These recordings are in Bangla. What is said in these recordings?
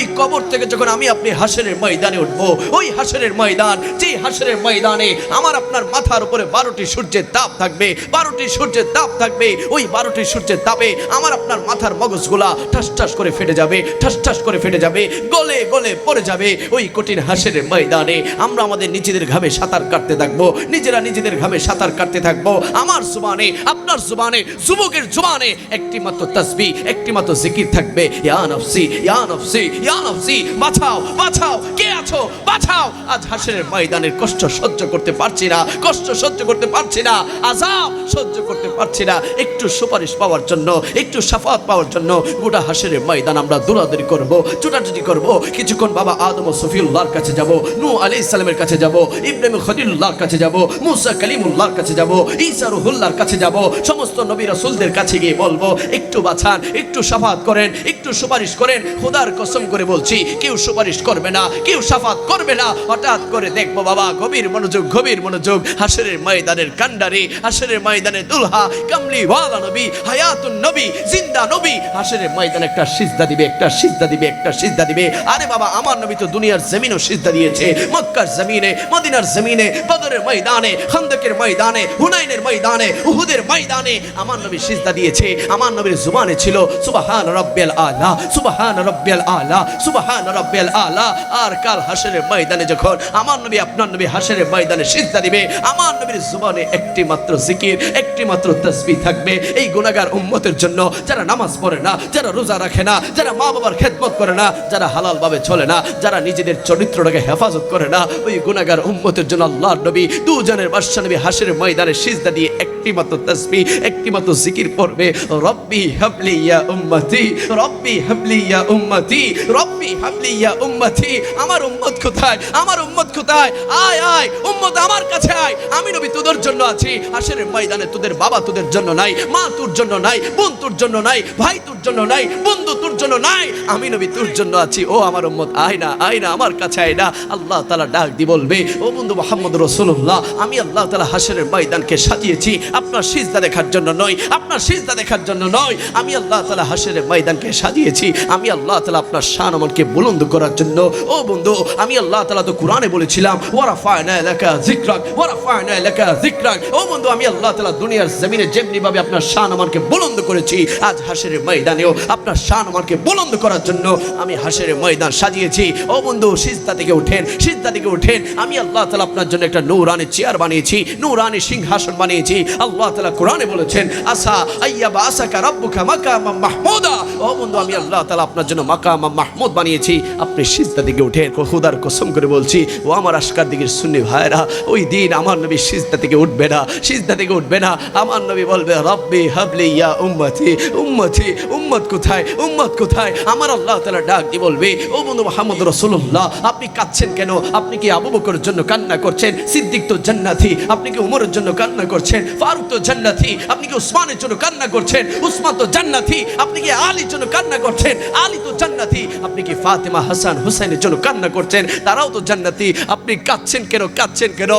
ওই কবর থেকে যখন আমি আপনি হাসরের ময়দানে উঠবো, ওই হাসরের ময়দান, যে হাসরের ময়দানে আমার আপনার মাথার উপরে বারোটি সূর্যের তাপ থাকবে, বারোটি সূর্যের তাপ থাকবে, ওই বারোটি সূর্যের তাপে আমার আপনার মাথার মগজগুলা ঠাস ঠাস করে ফেটে যাবে ঠাস ঠাস করে ফেটে যাবে, গলে গলে পড়ে যাবে ওই কঠিন হাসের ময়দানে। আমরা আমাদের নিজেদের ঘামে সাঁতার কাটতে থাকব, নিজেরা নিজেদের ঘামে সাঁতার কাটতে থাকব। আমার জুবানে, আপনার জুবানে, যুবকের জুবানে একটি মাত্র তসবি একটি মাত্র জিকির থাকবে। ইয়া নফসি ইয়া নফসি, ইয়া নফসি বাঁচাও বাঁচাও, কে আছো? বাঁচাও! আজ হাসের ময়দানের কষ্ট সহ্য করতে পারছি না, কষ্ট সহ্য করতে পারছি না আজাব সহ্য করতে পারছি না। একটু সুপারিশ পাওয়ার জন্য, একটু সাফাত পাওয়ার জন্য গোটা হাসের ময়দান আমরা দৌড়াদৌড়ি করব ছুটাছুটি করব। কিছুক্ষণ বাবা আদম সফিউল্লাহর কাছে যাব নূ আলী ইসলামের কাছে যাব ইব্রাহিম খদিলুল্লাহর কাছে যাব, মুসা কালিমুল্লাহর কাছে যাব, ঈসা রুহুল্লাহর কাছে যাব, সমস্ত নবী রাসূলদের কাছে গিয়ে বলব, একটু বাছান একটু সাফাত করেন, একটু সুপারিশ করেন, খোদার কসম করে বলছি, কেউ সুপারিশ করবে না, কেউ সাফাত করবে না। হঠাৎ করে দেখব বাবা, গভীর মনোযোগ গভীর মনোযোগ। হাসরের ময়দানের কান্ডারি হাসরের ময়দানে দুলহা কামলি ওয়ালা নবী, হায়াতুন নবী, জিন্দা নবী। হাসরের ময়দানে একটা সিজদা দিবে, একটা সিজদা দিবে, একটা সিজদা দিবে। আরে বাবা, আমার নবী তো দুনিয়ার জমিনও সিজদা দিয়েছে। মক্কার জমিনে, মদিনার জমিনে, বদরের ময়দানে, খন্দকের ময়দানে, হুনাইনের ময়দানে, উহুদের ময়দানে আমার নবী সিজদা দিয়েছে। আমার নবীর জুবানে ছিল, সুবহান রাব্বিয়াল আলা, সুবহান রাব্বিয়াল আলা। সুবহান রাব্বিয়াল আলা। আর কাল হাসরের ময়দানে যখন আমার নবী, আপনার নবী হাসরের ময়দানে সিজদা দিবে, আমার নবীর জুবানে একটি মাত্র জিকির, একটি মাত্র তসবিহ থাকবে। এই গুনাহগার উম্মতের জন্য যারা নামাজ পড়ে না, যারা রোজা রাখে না, যারা মা বাবার খেদমত করে না, যারা হালাল ভাবে চলে না, যারা নিজেদের চরিত্রটাকে হেফাজত করে না, ওই গুনাহগার উম্মতের জন্য আল্লাহর নবী দুজনের বাদশা নবী হাসরের ময়দানে সিজদা দিয়ে একটি মাত্র তসবিহ, একটি মাত্র জিকির পড়বে। রব্বি হাবলি ইয়া উম্মতি, রব্বি হাবলি ইয়া উম্মতি রব্বি হাবলি উম্মতি, আমার উম্মত কোথায়? আমার উম্মত কোথায়? আয় আয়, উম্মত আমার কাছে আয়। আমি নবী তোদের জন্য আছি। হাসরের ময়দানে তোদের বাবা তোদের জন্য নাই, মা তোর জন্য নাই, বোন তোর জন্য নাই, ভাই তোর জন্য নাই, বন্ধু তোর জন্য নাই। আমি নবী তোর জন্য আছি। ও আমার উম্মত, আয় না আয় না, আমার কাছে আয় না। আল্লাহ তালা ডাক দি বলবে, ও বন্ধু মোহাম্মদ রসুল্লাহ আমি আল্লাহ তালা হাসরের ময়দানকে সাজিয়েছি। আপনার সিজদা দেখার জন্য নয়, আপনার সিজদা দেখার জন্য নয়। আমি আল্লাহ তালা হাসরের ময়দানকে সাজিয়েছি। আমি আল্লাহ তালা আপনার শান আমলকে বুলন্দ করার জন্য। ও বন্ধু, আমি আল্লাহ তালা তো কোরআনে বলেছিলাম ওরা ফায়না এলাকা জিক্রাক ওরা ফায়না এলাকা জিক্রাক ও বন্ধু, আমি আল্লাহ তালা দুনিয়ার জমিনে যেমনি ভাবে আপনার শান আমাকে বুলন্দ করেছি, আজ হাসের ময়দানেও আপনার শান আমাকে বুলন্দ করার জন্য আমি হাসের ময়দান সাজিয়েছি। ও বন্ধু, সিজদা থেকে উঠেন, সিজদা থেকে উঠেন। আমি আল্লাহ তালা আপনার জন্য একটা নৌরানি চেয়ার বানিয়েছি, নৌরানি সিংহাসন বানিয়েছি। আল্লাহ তালা কোরআনে বলেছেন, আসা আইয়া বা আসাকা রব্বুকা মাকামা মাহমুদা। ও বন্ধু, আমি আল্লাহ তালা আপনার জন্য মাকামা মাহমুদ বানিয়েছি। আপনি সিজদা দিকে উঠেন খুদার কসম করে বলছি, ও আমার আশকার দিকের সুন্নি ভাইরা ওই দিন আমার নবী সিজদা থেকে উঠবে না, সিজদা থেকে উঠবে না। আমার নবী বলবে, রব্বি হাবলি ইয়া উম্মতি উম্মতি, উম্মত কোথায় উম্মত কোথায়? আমার আল্লাহ তালা ডাক দিয়ে বলবে, ও বন্ধু মোহাম্মদ রসুল্লাহ আপনি কাঁদছেন কেন? আপনি কি আবু বকরের জন্য কান্না করছেন? সিদ্দিক তো জান্নাতি, আপনি কি উমরের জন্য কান্না করছেন? ফারুক তো জান্নাতি, আপনি কি উসমানের জন্য কান্না করছেন? উসমান তো জান্নাতি, আপনি কি আলীর জন্য কান্না করছেন? আলী তো জান্নাতি আপনি কি ফাতেমা হাসান হুসাইনের জন্য কান্না করছেন? তারাও তো জান্নাতি। আপনি কাঁদছেন কেন? কাঁদছেন কেন?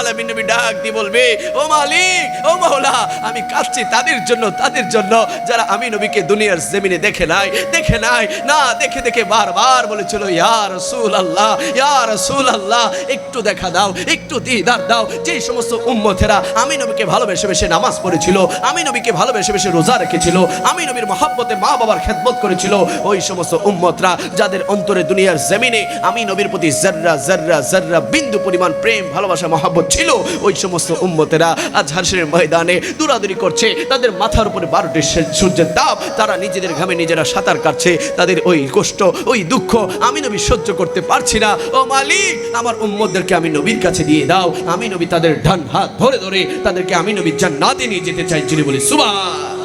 আলামিন ডাক দিয়ে বলবে, ও মালিক, ও মাওলা, আমি কাঁদছি তাদের জন্য তাদের জন্য। যারা আমি নবীকে দুনিয়ার জমিনে দেখে নাই দেখে নাই, না, দেখে দেখে বারবার বলেছিল রাসূল আল্লাহ রাসূল আল্লাহ একটু দেখা দাও, একটু দিদার দাও। যে সমস্ত উম্মতেরা আমি নবীকে ভালোবেসে বেশে নামাজ পড়েছিল, আমি নবীকে ভালোবেসে বেশে রোজা রেখেছিল, আমি নবীর মহাব্বতে মা বাবার খেদমত করেছিল, ওই সমস্ত উম্মতরা যাদের অন্তরে দুনিয়ার জমিনে আমি নবীর প্রতি জাররা জাররা জাররা বিন্দু পরিমাণ প্রেম, ভালোবাসা, মহাব্বত ছিল, ওই সমস্ত উম্মতেরা আজ হাসের ময়দানে দৌড়াদৌড়ি করছে। তাদের মাথার উপরে বারোটি সূর্যের তাপ, তারা নিজেদের ঘামে নিজেরা সাঁতার কাটছে। তাদের ওই কষ্ট, ওই দুঃখ আমি নবী সহ্য করতে পারছি না। ও মালিক, আমার উম্মতদেরকে আমি নবীর কাছে দিয়ে দাও। আমি নবী তাদের ডান হাত ধরে ধরে তাদেরকে আমি নবী জান্নাতে নিয়ে যেতে চাইছি বলি, সুবহান।